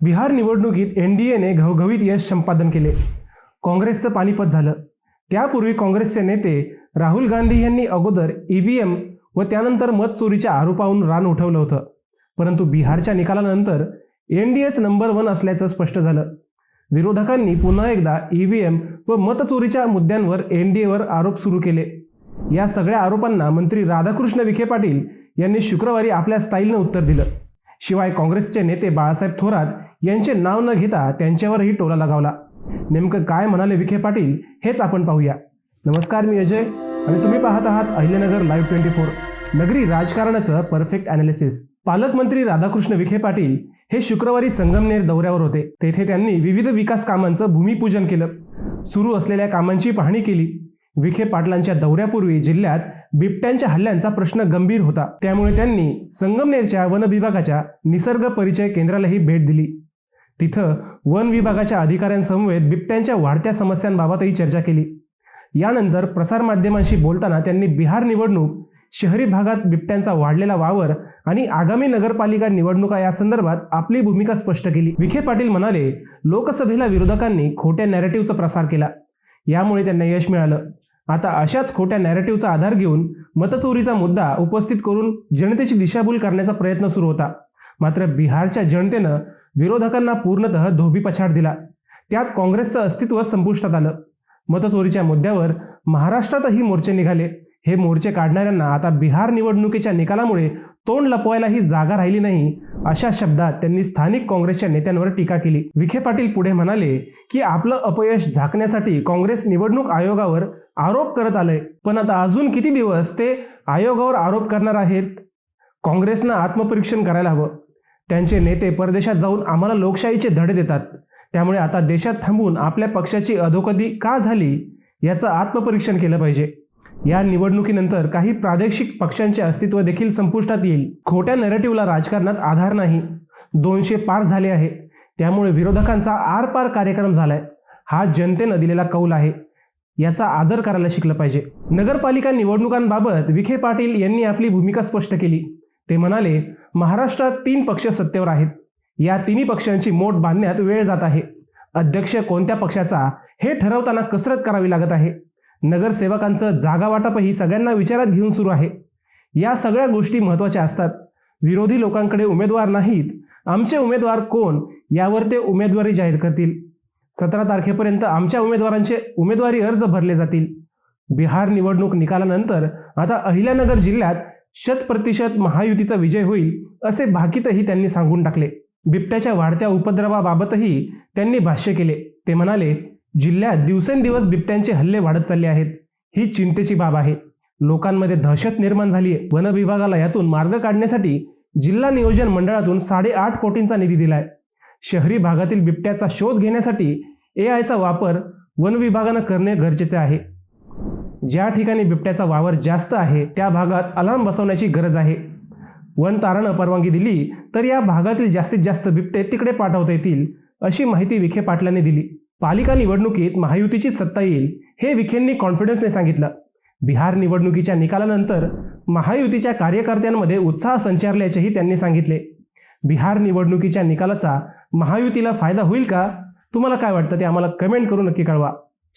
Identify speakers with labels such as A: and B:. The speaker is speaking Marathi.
A: बिहार निवडणुकीत एन डी एने घवघवीत यश संपादन केले. काँग्रेसचं पानिपत झालं. त्यापूर्वी काँग्रेसचे नेते राहुल गांधी यांनी अगोदर ई व्ही एम व त्यानंतर मत चोरीच्या आरोपावरून रान उठवलं होतं. परंतु बिहारच्या निकालानंतर N D A number one असल्याचं स्पष्ट झालं. विरोधकांनी पुन्हा एकदा ई व्ही एम व मतचोरीच्या मुद्द्यांवर एन डी एवर आरोप सुरू केले. या सगळ्या आरोपांना मंत्री राधाकृष्ण विखे पाटील यांनी शुक्रवारी आपल्या स्टाईलनं उत्तर दिलं. शिवाय काँग्रेसचे नेते बाळासाहेब थोरात यांचे नाव न घेता त्यांच्यावरही टोला लगावला. नेमकं काय म्हणाले विखे पाटील हेच आपण पाहूया. नमस्कार मी अजय. आणि तुम्ही पाहत आहात अहिल्यानगर लाईव्ह ट्वेंटी फोर नगरी राजकारणाचं परफेक्ट अनालिसिस पालकमंत्री राधाकृष्ण विखे पाटील हे शुक्रवारी संगमनेर दौऱ्यावर होते. तेथे त्यांनी विविध विकास कामांचं भूमिपूजन केलं. सुरू असलेल्या कामांची पाहणी केली. विखे पाटलांच्या दौऱ्यापूर्वी जिल्ह्यात बिबट्यांच्या हल्ल्यांचा प्रश्न गंभीर होता. त्यामुळे त्यांनी संगमनेरच्या वन विभागाच्या निसर्ग परिचय केंद्रालाही भेट दिली. तिथं वन विभागाच्या अधिकाऱ्यांसमवेत बिबट्यांच्या वाढत्या समस्यांबाबतही चर्चा केली. यानंतर प्रसारमाध्यमांशी बोलताना त्यांनी बिहार निवडणूक शहरी भागात बिबट्यांचा वाढलेला वावर आणि आगामी नगरपालिका निवडणुका या संदर्भात आपली भूमिका स्पष्ट केली. विखे पाटील म्हणाले लोकसभेला विरोधकांनी खोट्या नॅरेटिव्हचा प्रसार केला. यामुळे त्यांना यश मिळालं. आता अशाच खोट्या नॅरेटिव्हचा आधार घेऊन मतचोरीचा मुद्दा उपस्थित करून जनतेची दिशाभूल करण्याचा प्रयत्न सुरू होता. मात्र बिहारच्या जनतेनं विरोधकांना पूर्णतः धोबी पछाड दिला. त्यात काँग्रेसचं अस्तित्व संपुष्टात आलं. मतचोरीच्या मुद्द्यावर महाराष्ट्रातही मोर्चे निघाले. हे मोर्चे काढणाऱ्यांना आता बिहार निवडणुकीच्या निकालामुळे तोंड लपवायलाही जागा राहिली नाही अशा शब्दात त्यांनी स्थानिक काँग्रेसच्या नेत्यांवर टीका केली. विखे पाटील पुढे म्हणाले की आपलं अपयश झाकण्यासाठी काँग्रेस निवडणूक आयोगावर आरोप करत आलंय. पण आता अजून किती दिवस ते आयोगावर आरोप करणार आहेत? काँग्रेसनं आत्मपरीक्षण करायला हवं. त्यांचे नेते परदेशात जाऊन आम्हाला लोकशाहीचे धडे देतात. त्यामुळे आता देशात थांबून आपल्या पक्षाची अधोगती का झाली याचं आत्मपरीक्षण केलं पाहिजे. या निवडणुकीनंतर काही प्रादेशिक पक्षांचे अस्तित्व देखील संपुष्टात येईल. खोट्या नरेटिव्हला राजकारणात आधार नाही. दोनशे पार झाले आहे. त्यामुळे विरोधकांचा आरपार कार्यक्रम झालाय. हा जनतेनं दिलेला कौल आहे. याचा आदर करायला शिकलं पाहिजे. नगरपालिका निवडणुकांबाबत विखे पाटील यांनी आपली भूमिका स्पष्ट केली. ते म्हणाले महाराष्ट्रात तीन पक्ष सत्तेवर आहेत. या तिन्ही पक्षांची मोठ बांधण्यात वेळ जात आहे. अध्यक्ष कोणत्या पक्षाचा हे ठरवताना कसरत करावी लागत आहे. नगरसेवकांचं जागा वाटपही सगळ्यांना विचारात घेऊन सुरू आहे. या सगळ्या गोष्टी महत्त्वाच्या असतात. विरोधी लोकांकडे उमेदवार नाहीत. आमचे उमेदवार कोण? यावर ते उमेदवारी जाहीर करतील. सतरा तारखेपर्यंत आमच्या उमेदवारांचे उमेदवारी अर्ज भरले जातील. बिहार निवडणूक निकालानंतर आता अहिल्यानगर जिल्ह्यात शत प्रतिशत महायुतीचा विजय होईल असे भाकीतही त्यांनी सांगून टाकले. बिबट्याच्या वाढत्या उपद्रवाबाबतही त्यांनी भाष्य केले. ते म्हणाले जिल्ह्यात दिवसेंदिवस बिबट्यांचे हल्ले वाढत चालले आहेत. ही चिंतेची बाब आहे. लोकांमध्ये दहशत निर्माण झाली आहे वन विभागाला यातून मार्ग काढण्यासाठी जिल्हा नियोजन मंडळातून साडेआठ कोटींचा निधी दिलाय. शहरी भागातील बिबट्याचा शोध घेण्यासाठी ए आयचा वापर वन विभागानं करणे गरजेचे आहे. ज्या ठिकाणी बिबट्याचा वावर जास्त आहे त्या भागात अलार्म बसवण्याची गरज आहे. वन तारानं परवानगी दिली तर या भागातील जास्तीत जास्त बिबटे तिकडे पाठवता येतील अशी माहिती विखे पाटलांनी दिली. पालिका निवडणुकीत महायुतीचीच सत्ता येईल हे विखेंनी कॉन्फिडन्सने सांगितलं. बिहार निवडणुकीच्या निकालानंतर महायुतीच्या कार्यकर्त्यांमध्ये उत्साह संचारल्याचेही त्यांनी सांगितले. बिहार निवडणुकीच्या निकालाचा महायुतीला फायदा होईल का? तुम्हाला काय वाटतं ते आम्हाला कमेंट करून नक्की कळवा.